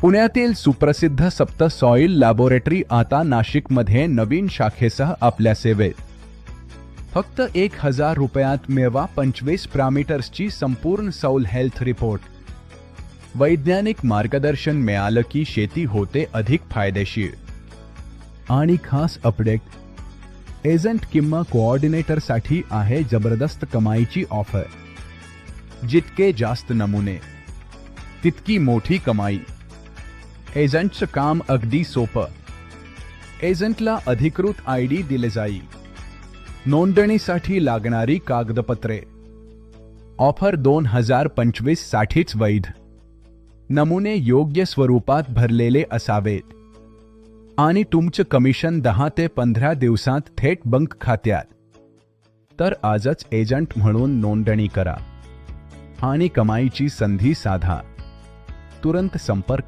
पुण्यातील सुप्रसिद्ध सप्त सॉइल लॅबोरेटरी आता नाशिकमध्ये नवीन शाखेसह आपल्या सेवेत. फक्त एक हजार रुपयात मिळवा पंचवीस पॅरामीटर्सची संपूर्ण सौल हेल्थ रिपोर्ट वैज्ञानिक मार्गदर्शन मिळालं की शेती होते अधिक फायदेशीर. आणि खास अपडेट एजंट किंवा कोऑर्डिनेटरसाठी आहे जबरदस्त कमाईची ऑफर जितके जास्त नमुने तितकी मोठी कमाई. एजंटचं काम अगदी सोपं. एजंटला अधिकृत आय डी दिले जाईल. नोंदणीसाठी लागणारी कागदपत्रे. ऑफर दोन हजार पंचवीस साठीच वैध. नमुने योग्य स्वरूपात भरलेले असावेत. आणि तुमचं कमिशन दहा ते पंधरा दिवसात थेट बंक खात्यात. तर आजच एजंट म्हणून नोंदणी करा. आणि कमाईची संधी साधा. तुरंत संपर्क